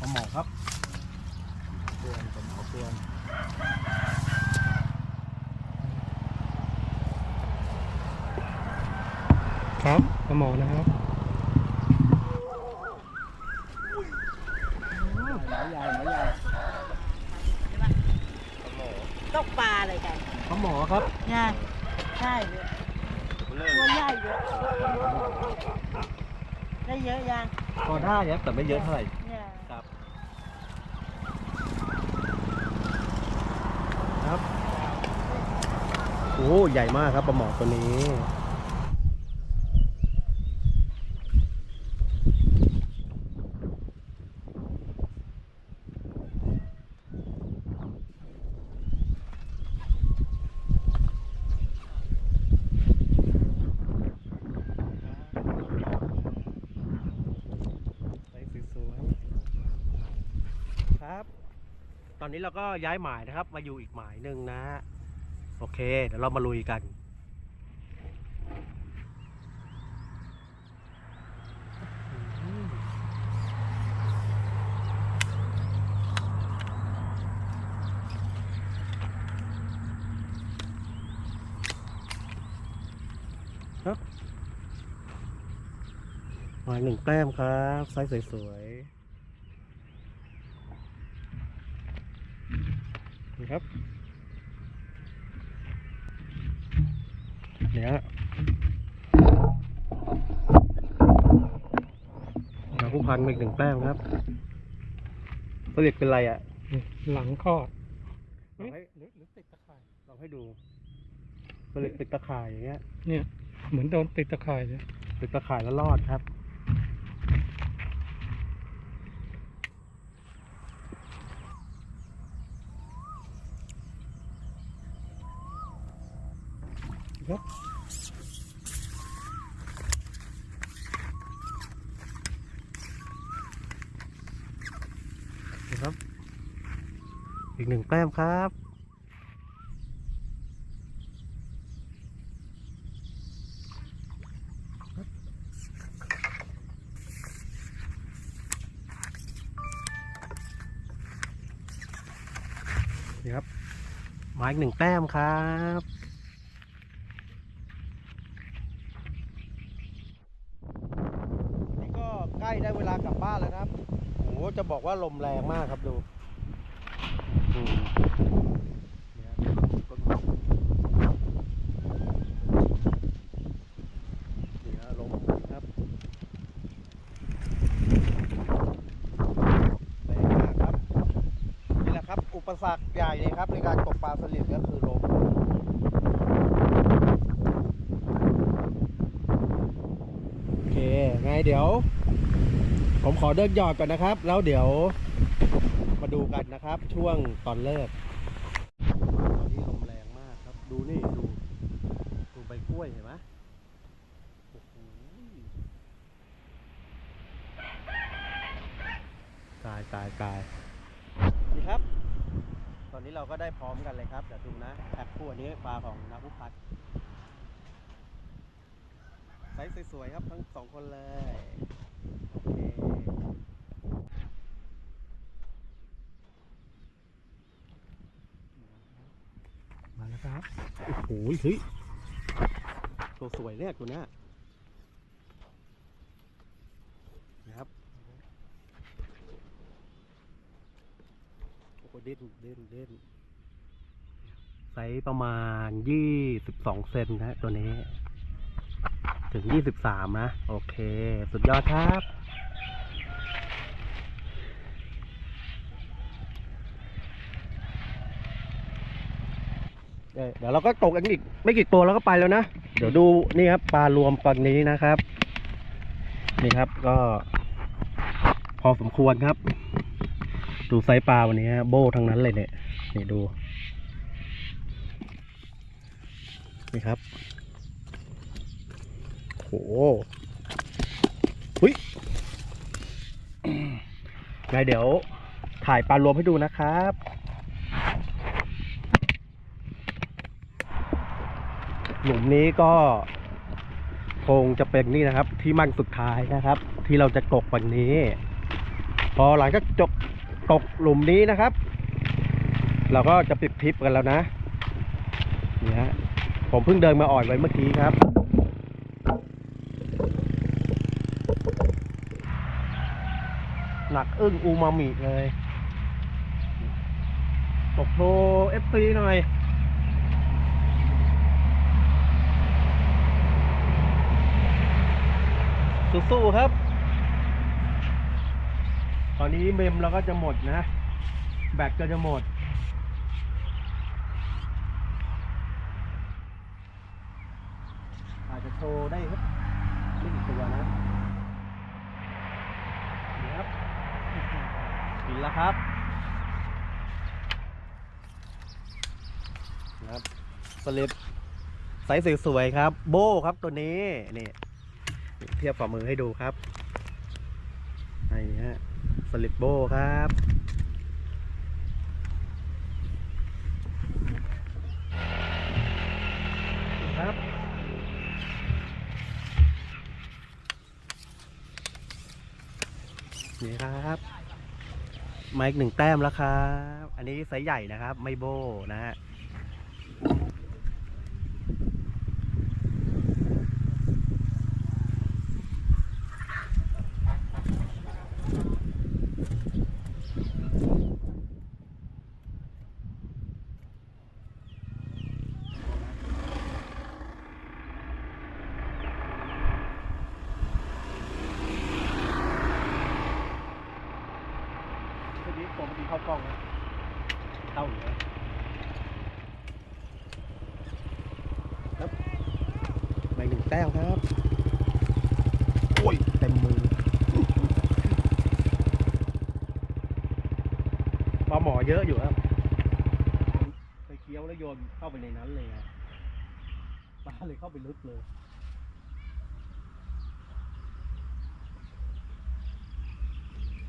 ปลาหมอครับเตือนปลาหมอเตือนครับปลาหมอนะครับหมอใหญ่หมอใหญ่ตกปลาเลยกันปลาหมอครับเนี่ยใช่เลยตัวใหญ่เยอะได้เยอะยังพอได้ครับแต่ไม่เยอะเท่าไหร่ เนี่ย ครับ ครับ โอ้ใหญ่มากครับปลาหมอตัวนี้ไปสวยๆครับ ตอนนี้เราก็ย้ายหมายนะครับ มาอยู่อีกหมายหนึ่งนะ โอเค เดี๋ยวเรามาลุยกันครับหมายหนึ่งแต้มครับ ไซส์สวยๆ นี่ครับเนี่ยเราผู้พันมาอีกหนึ่งแต้มครับผลิตเป็นไรอะ หลังคลอดลองให้หรือหรือติดตะข่ายลองให้ดูผลิตติดตะข่ายอย่างเงี้ย เนี่ย เหมือนโดนติดตะข่ายเลยติดตะข่ายแล้วรอดครับ ครับครับ อีกหนึ่งแต้มครับนี่ครับมาอีกหนึ่งแต้มครับนี่ก็ใก ล้ได้เวลากลับบ้านแล้วครับโอ้จะบอกว่าลมแรงมากครับดูอืมเนี่ยต้นไม้นี่ฮะลมครับแรงมากครับนี่แหละครับอุปสรรคใหญ่เลยครับในการตกปลาสลิดก็คือลมโอเคไงเดี๋ยว ผมขอเดินหยอดก่อนนะครับ แล้วเดี๋ยวมาดูกันนะครับ ช่วงตอนเลิกตอนนี้ลมแรงมากครับ ดูนี่ดูดูใบกล้วยเห็นไหมตายตายตายนี่ครับ ตอนนี้เราก็ได้พร้อมกันเลยครับเดี๋ยวดูนะแพ็คคู่อันนี้ปลาของนักผู้พัดไซส์สวยๆครับทั้งสองคนเลย มาแล้วครับ โอ้โหเฮ้ยตัวสวยเนี่ยตัวเนี้ยนะครับ โอ้โหเด่นเด่นเด่นไซส์ประมาณยี่สิบสองเซนนะตัวนี้ ถึงยี่สิบสามนะ โอเค สุดยอดครับ เดี๋ยวเราก็ตกกันอีกไม่กี่ตัวแล้วก็ไปแล้วนะ เดี๋ยวดูนี่ครับปลารวมตอนนี้นะครับ นี่ครับก็ พอสมควรครับ ดูไซส์ปลาวันนี้โบ้ทั้งนั้นเลยเนี่ย นี่ดู นี่ครับ หหุยไงเดี๋ยวถ่ายปลารวมให้ดูนะครับหลุมนี้ก็คงจะเป็นนี่นะครับ ที่มั่นสุดท้ายนะครับ ที่เราจะตกวันนี้ พอหลังจากจบตกหลุมนี้นะครับ เราก็จะปิดทริปกันแล้วนะนี่ฮะผมเพิ่งเดินมาอ่อยไว้เมื่อกี้ครับ หนักอึ้งอูมามิเลยตกโทรเอฟซีหน่อยสู้ๆครับ ตอนนี้เมมเราก็จะหมดนะ แบตก็จะหมด อาจจะโชว์ได้ครับไม่กี่ตัวนะนี่ครับถึง แล้วครับนะครับสลิปไซส์สวยๆครับ โบครับตัวนี้นี่เทียบฝ่ามือให้ดูครับนี่ฮะสลิปโบครับครับ นี่ครับ ไมค์หนึ่งแต้มแล้วครับ อันนี้ไซส์ใหญ่นะครับ ไม่โบนะฮะ ทีนี้ปกติเข้ากล้องนะเข้าอยู่แล้วครับไปหนึ่ง แต้มครับ โอ้ย เต็มมือ ปลาหมอเยอะอยู่ครับ ไปเคี้ยวแล้วโยนเข้าไปในนั้นเลยไงปลาเลยเข้าไปลึกเลย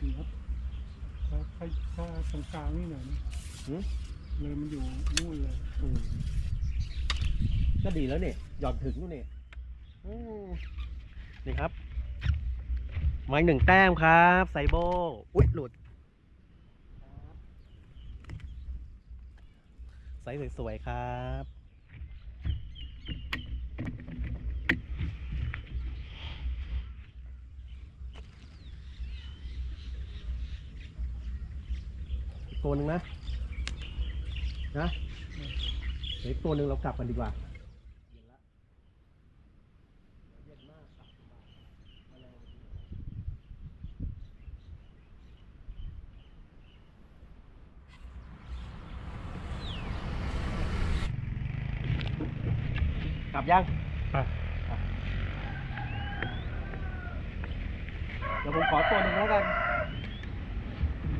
นี่ครับถ้าถ้าถ้าตรงกลางนี่หน่อยนะหือเลยมันอยู่นู่นเลยอืมก็ดีแล้วเนี่ย หย่อนถึงนู่นเนี่ยอืม นี่ครับไม้หนึ่งแต้มครับไซโบอุ๊ยหลุดไซส์สวยๆครับตัวหนึ่งนะ นะเดี๋ยวตัวหนึ่งเรากลับกันดีกว่า กลับยัง ไป เดี๋ยวผมขอตัวหนึ่งแล้วกัน อื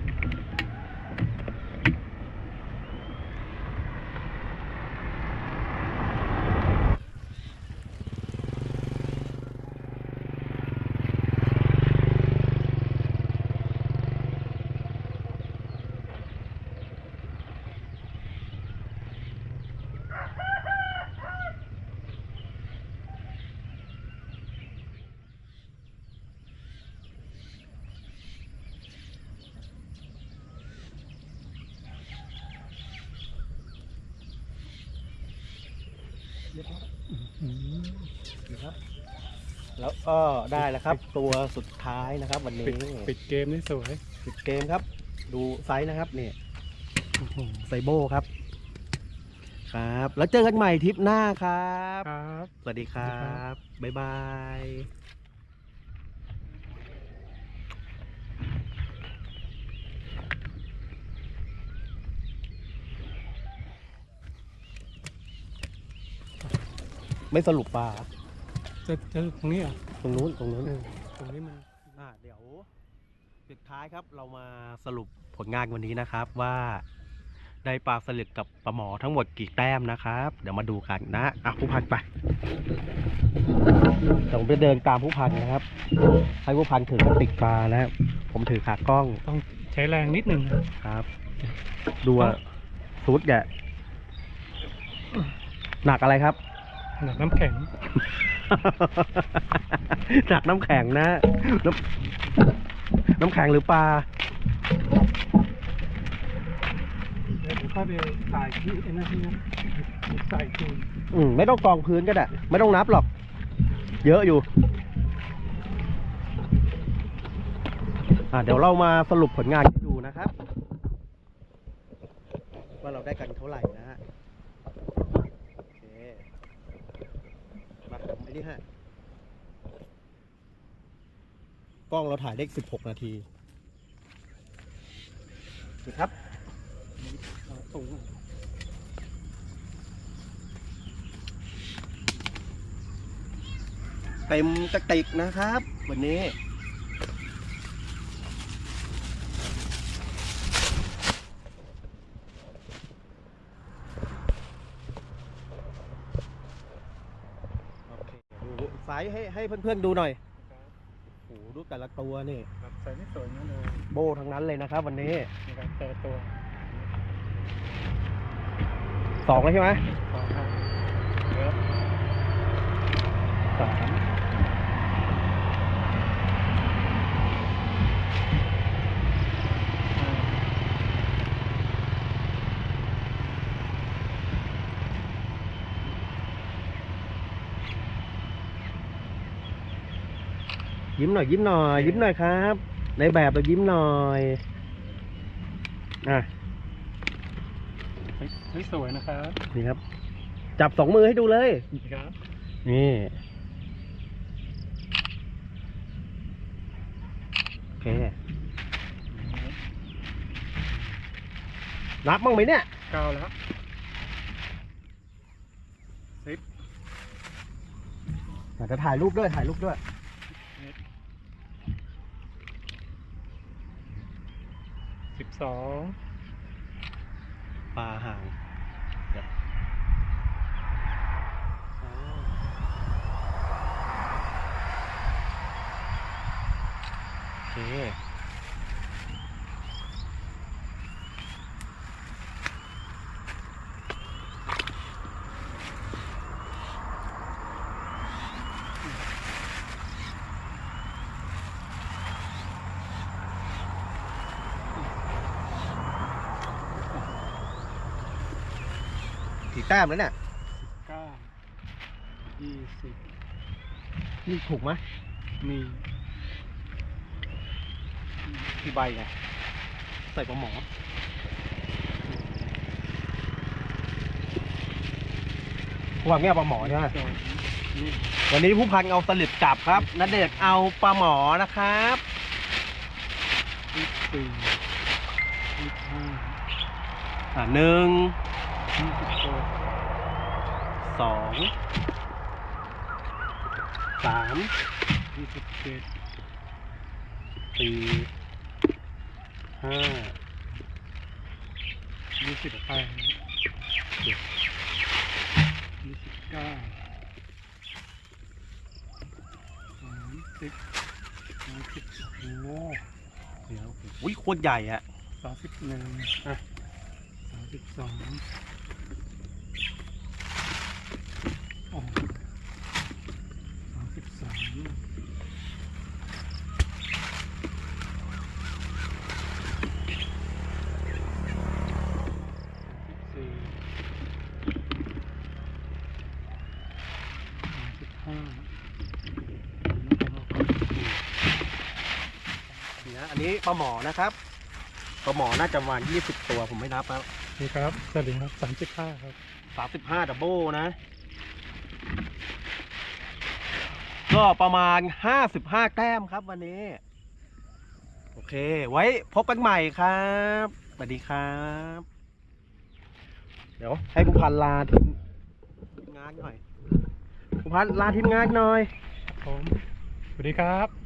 ม นะครับ แล้วก็ได้แล้วครับ ตัวสุดท้ายนะครับ วันปิดนี้ปิดเกมนี่สวยปิดเกมครับ ดูไซส์นะครับนี่โอ้โหไซโบครับ ครับ แล้วเจอกันใหม่ทริปหน้าครับ ครับ สวัสดีครัสวัสดีครับบบ๊ายบาย ไม่สรุปปลาจะจะตรงนี้เหรอะตรงนู้นตรงนู้นตรงนี้มันอ่าเดี๋ยวสุดท้ายครับเรามาสรุปผลงานวันนี้นะครับว่าได้ปลาสลิดกับปลาหมอทั้งหมดกี่แต้มนะครับ เดี๋ยวมาดูกันนะอะผู้พันไปเดี๋ยวผมจะเดินตามผู้พันนะครับ ให้ผู้พันถือกระติกปลานะครับผมถือขากล้องต้องใช้แรงนิดหนึ่งนะครับ ดูว่าซูดแกะหนักอะไรครับ ขนาดน้ำแข็งหนักน้ำแข็งนะ น้ำน้ำแข็งหรือปลาค่อยไปใส่ที่ไอ้นั่นที่นะใส่คืนอืมไม่ต้องกองพื้นก็ได้ ไม่ต้องนับหรอก เยอะอยู่ อะเดี๋ยวเรามาสรุปผลงานให้ดูนะครับ ว่าเราได้กันเท่าไหร่นะฮะโอเคมาไอ้นี่ฮะกล้องเราถ่ายได้16นาทีนี่ครับเอาสูงเต็มกระติกนะครับ วันนี้ โอเค ดูไซส์ ให้ให้เพื่อนๆดูหน่อยโอ้โหดูแต่ละตัวนี่ครับใส่ไม่สวยนั่นเลยโบทั้งนั้นเลยนะครับ วันนี้ในการแต่ละตัวสองแล้วใช่ไหมสองครับเยอะสาม ยิ้มหน่อยยิ้มหน่อย ยิ้มหน่อยครับ ในแบบเรายิ้มหน่อยอะเฮ้ยเฮ้ยสวยนะครับนี่ครับ จับสองมือให้ดูเลยนี่ครับนี่โอเคนับบ้างไหมเนี่ยเก้าแล้วสิบอาจจะถ่ายรูปด้วยถ่ายรูปด้วย สองปลาห่างโอเค แต้มแล้วเนี่ยเก้ายี่สิบนี่ถูกไหมมีกี่ใบไงใส่ปลาหมอความเงี้ยปลาหมอใช่ไหมสองนี่วันนี้ผู้พันเอาสลิดจับครับนัดเดชน์เอาปลาหมอนะครับยี่สิบสี่ยี่สิบห้าอ่าหนึ่งยี่ สองสามยี่สิบเจ็ดสี่ห้ายี่สิบแปดยี่สิบเก้าสามสิบสามสิบโอ้เดี๋ยวอุ้ยโคตรใหญ่อะสามสิบหนึ่งอะสามสิบสองโอ้สามสิบสามสี่สามสิบห้า เนี่ยอันนี้ปลาหมอนะครับปลาหมอน่าจะประมาณยี่สิบตัวผมไม่นับแล้วนี่ครับสวัสดีครับสามสิบห้าครับสามสิบห้าดับเบิลนะ ก็ประมาณห้าสิบห้าแต้มครับวันนี้ โอเค ไว้พบกันใหม่ครับสวัสดีครับ เดี๋ยวให้ผู้พันลาทีมทีมงานหน่อยผู้พันลาทีมงานหน่อย ผม สวัสดีครับ